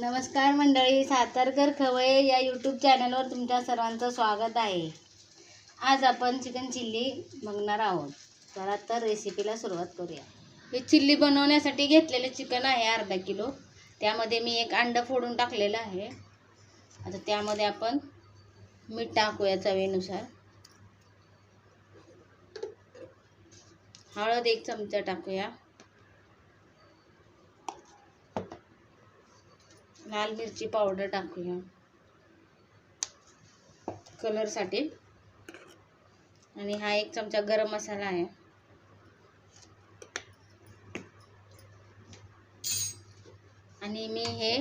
नमस्कार मंडळी सातारकर खवय या यूट्यूब चॅनलवर तुमच्या सर्वांचं स्वागत आहे. आज आपण चिकन चिल्ली बघणार आहोत. चला तर रेसिपीला सुरुवात करूया. हे चिल्ली बनवण्यासाठी घेतलेले चिकन आहे अर्धा किलो. त्यामध्ये मी एक अंडं फोडून टाकलेलं आहे. आता त्यामध्ये आपण मीठ टाकूया चवीनुसार. हळद एक चमचा टाकूया. लाल मिरची पावडर टाकूया. कलरसाठी आणि हा एक चमचा गरम मसाला आहे. आणि मी हे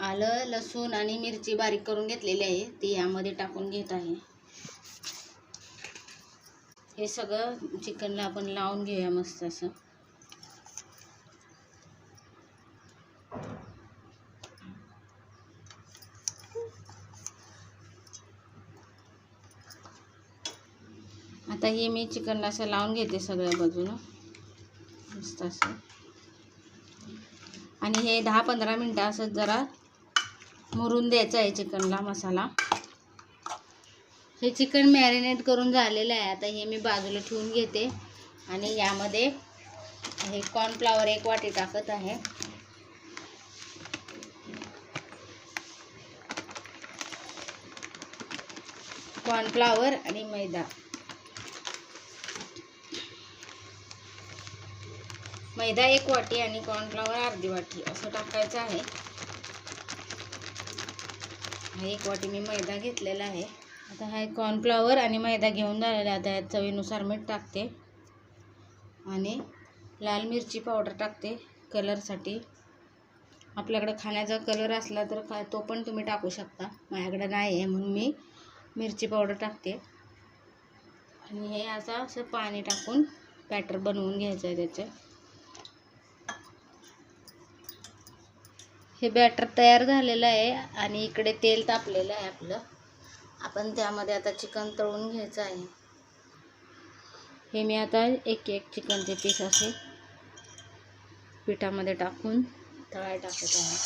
आलं लसूण आणि मिरची बारीक करून घेतलेली आहे. ती यामध्ये टाकून घेत आहे. हे सगळं चिकनला आपण लावून घेऊया मस्त असं. आता हे मी चिकनला असं लावून घेते सगळ्या बाजूनं. मस्त असं. आणि हे दहा पंधरा मिनटं असं जरा मुरून द्यायचं आहे चिकनला मसाला. हे चिकन मॅरिनेट करून झालेलं आहे. आता हे मी बाजूला ठेवून घेते. आणि यामध्ये हे कॉर्नफ्लावर एक वाटी टाकत आहे. कॉर्नफ्लावर आणि मैदा. मैदा एक वाटी आणि कॉर्नफ्लॉवर अर्धी वाटी असं टाकायचं आहे. हा एक वाटी मी मैदा घेतलेला आहे. आता हा कॉर्नफ्लॉवर आणि मैदा घेऊन झालेला आता यात चवीनुसार मीठ टाकते. आणि लाल मिरची पावडर टाकते कलरसाठी आपल्याकडे खाण्याचा कलर असला तर काय तो पण तुम्ही टाकू शकता. माझ्याकडे नाही आहे म्हणून मी मिरची पावडर टाकते. आणि हे असं असं पाणी टाकून बॅटर बनवून घ्यायचं आहे त्याचं. हे बॅटर तयार झालेलं आहे आणि इकडे तेल तापलेलं आहे आपलं. आपण त्यामध्ये आता चिकन तळून घ्यायचं आहे. हे मी आता एक एक चिकनचे पीस असे पिठामध्ये टाकून तळाय टाकत आहे.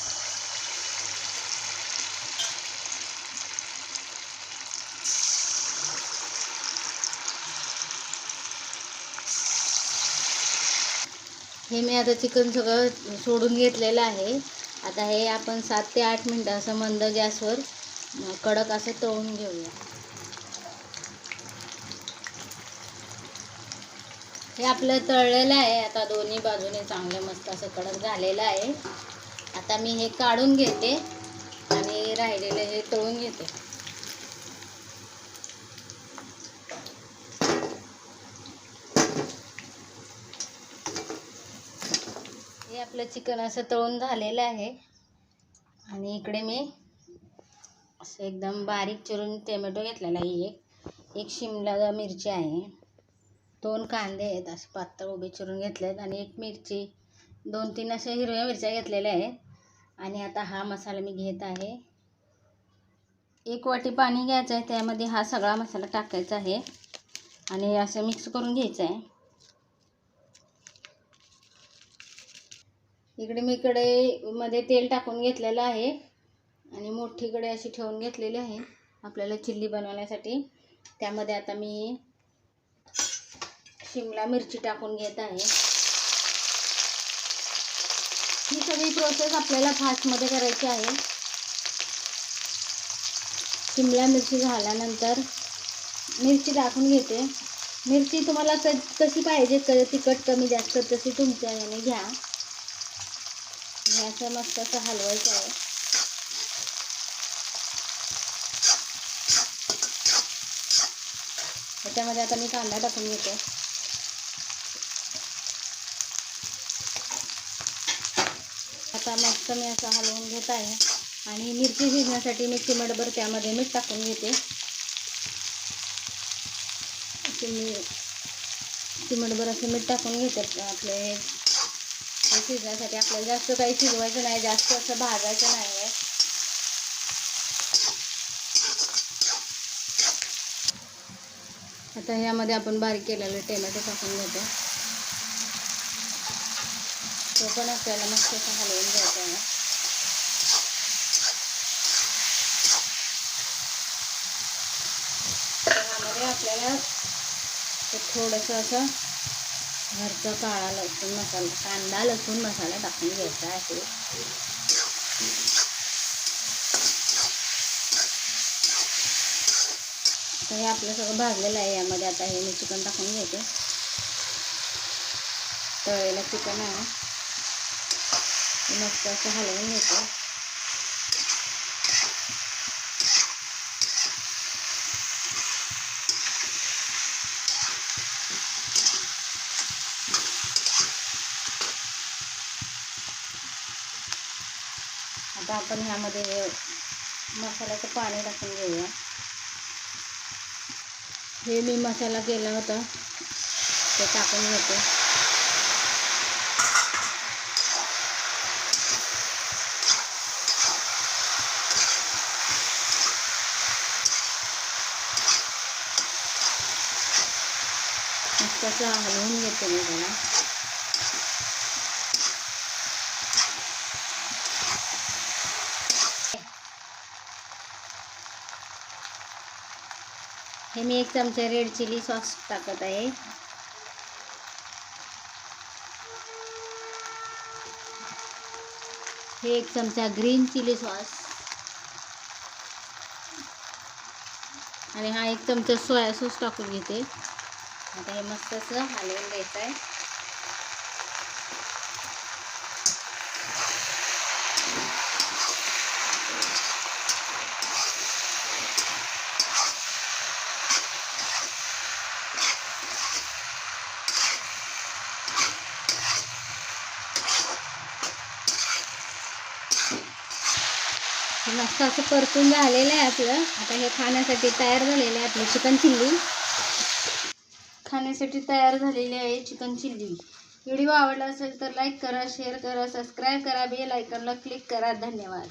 हे मी आता चिकन सगळं सोडून घेतलेलं आहे. आता हे आपण सात ते आठ मिनटं असं मंद गॅसवर कडक असं तळून घेऊया. हे आपलं तळलेलं आहे आता दोन्ही बाजूने चांगलं मस्त असं कडक झालेलं आहे. आता मी हे काढून घेते आणि राहिलेलं हे तळून घेते. हे आपलं चिकन असं तळून झालेलं आहे. आणि इकडे मी असं एकदम बारीक चिरून टोमॅटो घेतलेला आहे. एक एक शिमला मिरची आहे. दोन कांदे आहेत असे पातळ उभे चिरून घेतले आहेत आणि एक मिरची दोन तीन अशा हिरव्या मिरच्या घेतलेल्या आहेत. आणि आता हा मसाला मी घेत आहे. एक वाटी पाणी घ्यायचं आहे त्यामध्ये हा सगळा मसाला टाकायचा आहे. आणि असं मिक्स करून घ्यायचं आहे. इकडे मी इकडे मध्ये तेल टाकून घेतलेलं आहे. आणि मोठी कडे अशी ठेवून घेतलेली आहे. आपल्याला चिल्ली बनवण्यासाठी. त्यामध्ये आता मी शिमला मिरची टाकून घेत आहे. ही सगळी प्रोसेस आपल्याला फास्टमध्ये करायची आहे. शिमला मिरची झाल्यानंतर मिरची टाकून घेते. मिरची तुम्हाला क कशी पाहिजे क तिखट कमी जास्त तशी तुमच्या याने घ्या. आणि असं मस्त असं हलवायचं आहे. त्याच्यामध्ये आता मी कांदा टाकून घेते. आता मस्त मी असं हलवून घेत आहे. आणि मिरची शिजण्यासाठी मी चिमटभर त्यामध्ये मीठ टाकून घेते. असे मी चिमटभर असं मीठ टाकून घेते आपले शिजण्यासाठी आपल्याला जास्त काही शिजवायचं नाही जास्त असं भाजायचं नाही आहे आता ह्यामध्ये आपण बारीक केलेलं टेमॅटो टाकून घेतो. तो पण आपल्याला मस्त असं हलवून घ्यायचं आहे. आपल्याला थोडंसं असं घरचा काळा लसूण मसाला कांदा लसूण मसाला टाकून घ्यायचा आहे. आता हे आपलं सगळं भाजलेलं आहे यामध्ये आता हे मी चिकन टाकून घ्यायचं. तळलेलं चिकन आहे. मस्त असं हलवून घ्यायचं. आता आपण ह्यामध्ये मसाल्याचं पाणी टाकून घेऊया. हे मी मसाला केला होता. ते टाकून घेते. मस्त असं हलवून घेते मी त्याला हे मी एक चमचा रेड चिली सॉस टाकत आहे. हे एक चमचा ग्रीन चिली सॉस. आणि हा एक चमचा सोया सॉस टाकून घेते. आता हे मस्त असं हलवून घ्यायचं आहे हे मस्त असं परतून झालेलं आहे आपलं. आता हे खाण्यासाठी तयार झालेलं आहे आपलं चिकन चिल्ली. खाण्यासाठी तयार झालेली आहे चिकन चिल्ली. व्हिडिओ आवडला असेल तर लाईक करा शेअर करा सबस्क्राईब करा बेल आयकॉनला क्लिक करा. धन्यवाद.